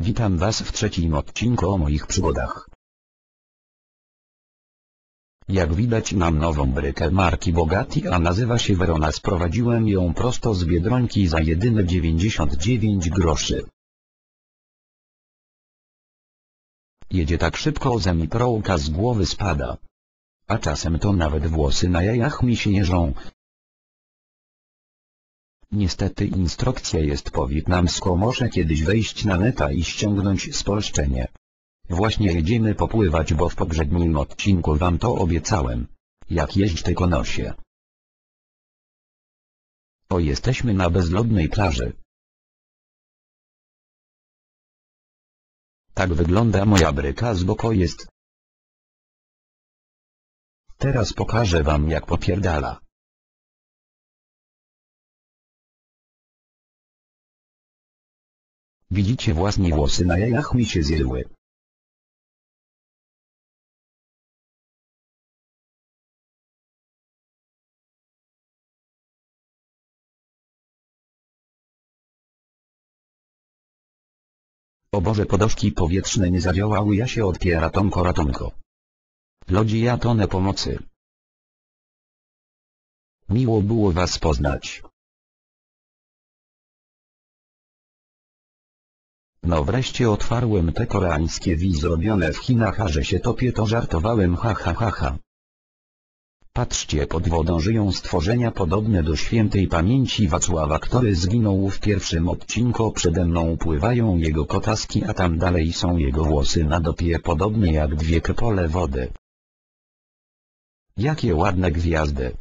Witam Was w trzecim odcinku o moich przygodach. Jak widać mam nową brykę marki Bogati a nazywa się Verona sprowadziłem ją prosto z Biedronki za jedyne 99 groszy. Jedzie tak szybko że mi prołka z głowy spada. A czasem to nawet włosy na jajach mi się jeżą. Niestety instrukcja jest po wietnamsku muszę kiedyś wejść na neta i ściągnąć spolszczenie. Właśnie jedziemy popływać bo w poprzednim odcinku wam to obiecałem. Jak jeźdź tylko nosie. O jesteśmy na bezludnej plaży. Tak wygląda moja bryka z boku jest. Teraz pokażę wam jak popierdala. Widzicie własnie włosy na jajach mi się zjadły. O Boże podoszki powietrzne nie zadziałały ja się odpiera ratonko ratonko. Lodzi ja tonę pomocy. Miło było was poznać. No wreszcie otwarłem te koreańskie wi zrobione w Chinach a że się topię to żartowałem ha ha ha ha. Patrzcie pod wodą żyją stworzenia podobne do świętej pamięci Wacława który zginął w pierwszym odcinku przede mną pływają jego kotaski a tam dalej są jego włosy na dopie podobne jak dwie kepole wody. Jakie ładne gwiazdy.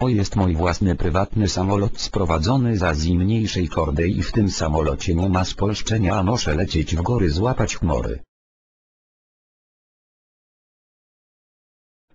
O jest mój własny prywatny samolot sprowadzony z Azji mniejszej kordy i w tym samolocie nie ma spolszczenia a muszę lecieć w góry złapać chmury.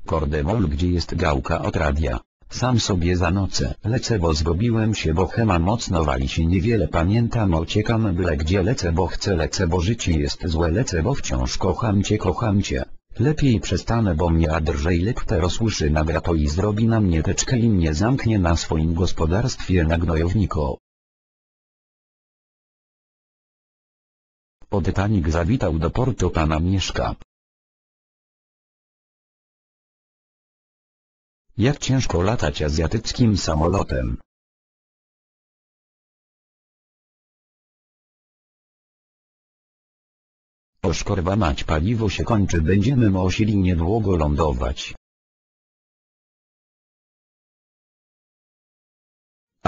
Kordemol gdzie jest gałka od radia. Sam sobie za noce lecę bo zgobiłem się bo chema mocno wali się niewiele pamiętam ociekam byle gdzie lecę bo chcę lecę bo życie jest złe lecę bo wciąż kocham cię kocham cię. Lepiej przestanę bo mnie Andrzej Lepte rozsłyszy nagra to i zrobi na mnie teczkę i mnie zamknie na swoim gospodarstwie na gnojowniku. Podetanik zawitał do portu pana Mieszka. Jak ciężko latać azjatyckim samolotem. O szkorwa mać paliwo się kończy będziemy musieli niedługo lądować.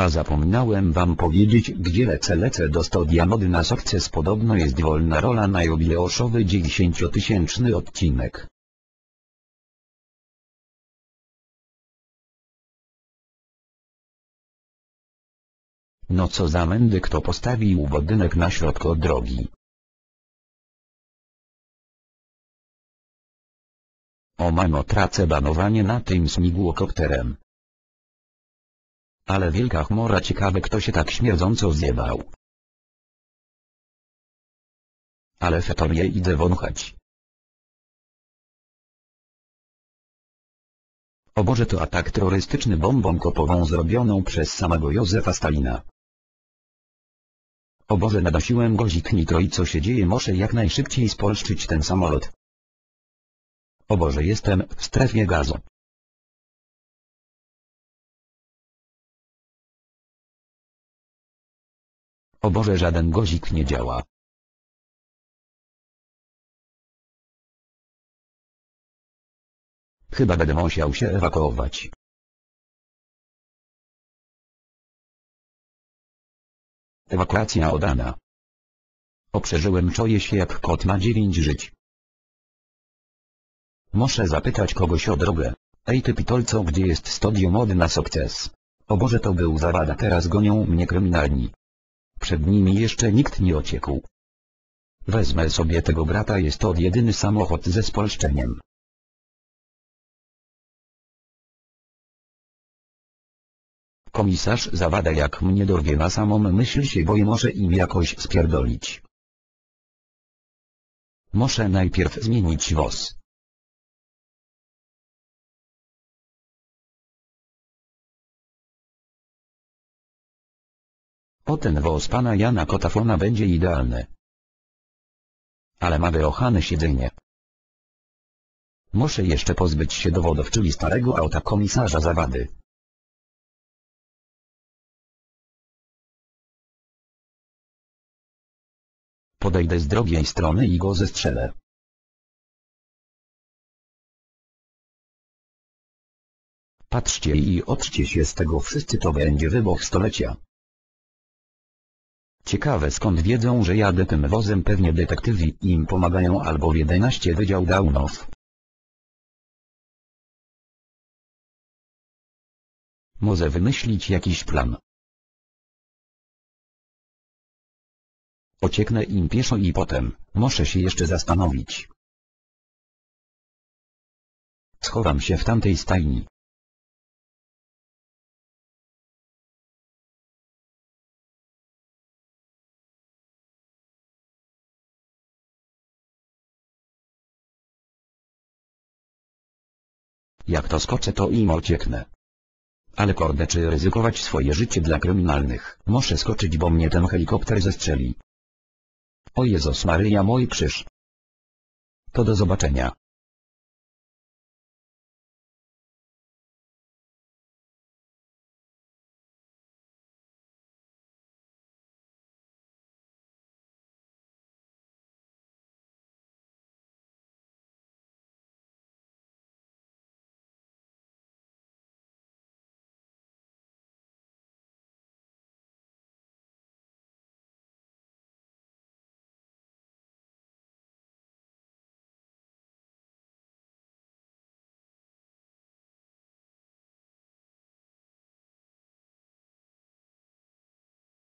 A zapomniałem wam powiedzieć gdzie lecę lecę do studia mody na sukces podobno jest wolna rola na jubileuszowy 10-tysięczny odcinek. No co za mędy kto postawił budynek na środku drogi. O mamo tracę banowanie na tym smigłokopterem. Ale wielka chmura ciekawe kto się tak śmierdząco zjebał. Ale fetorię idę wąchać. O Boże to atak terrorystyczny bombą kopową zrobioną przez samego Józefa Stalina. O Boże nadasiłem gozik nitro i co się dzieje muszę jak najszybciej spolszczyć ten samolot. O Boże jestem w strefie gazu. O Boże żaden gozik nie działa. Chyba będę musiał się ewakuować. Ewakuacja odana. Oprzeżyłem czuję się jak kot ma dziewięć żyć. Muszę zapytać kogoś o drogę. Ej ty pitolco gdzie jest studio mody na sukces? O Boże to był zawada teraz gonią mnie kryminalni. Przed nimi jeszcze nikt nie ociekł. Wezmę sobie tego brata jest to jedyny samochód ze spolszczeniem. Komisarz zawada jak mnie dorwie na samą myśl się boję może im jakoś spierdolić. Muszę najpierw zmienić woz. Ten wąs pana Jana Kotafona będzie idealny. Ale ma wyochane siedzenie. Muszę jeszcze pozbyć się dowodów czyli starego auta komisarza Zawady. Podejdę z drugiej strony i go zestrzelę. Patrzcie i otrzcie się z tego wszyscy to będzie wybuch stolecia. Ciekawe skąd wiedzą, że jadę tym wozem pewnie detektywi im pomagają albo w 11 Wydział Downów. Może wymyślić jakiś plan. Ocieknę im pieszo i potem, muszę się jeszcze zastanowić. Schowam się w tamtej stajni. Jak to skoczę to im ucieknę. Ale kurde czy ryzykować swoje życie dla kryminalnych? Muszę skoczyć bo mnie ten helikopter zestrzeli. O Jezus Maryja mój krzyż. To do zobaczenia.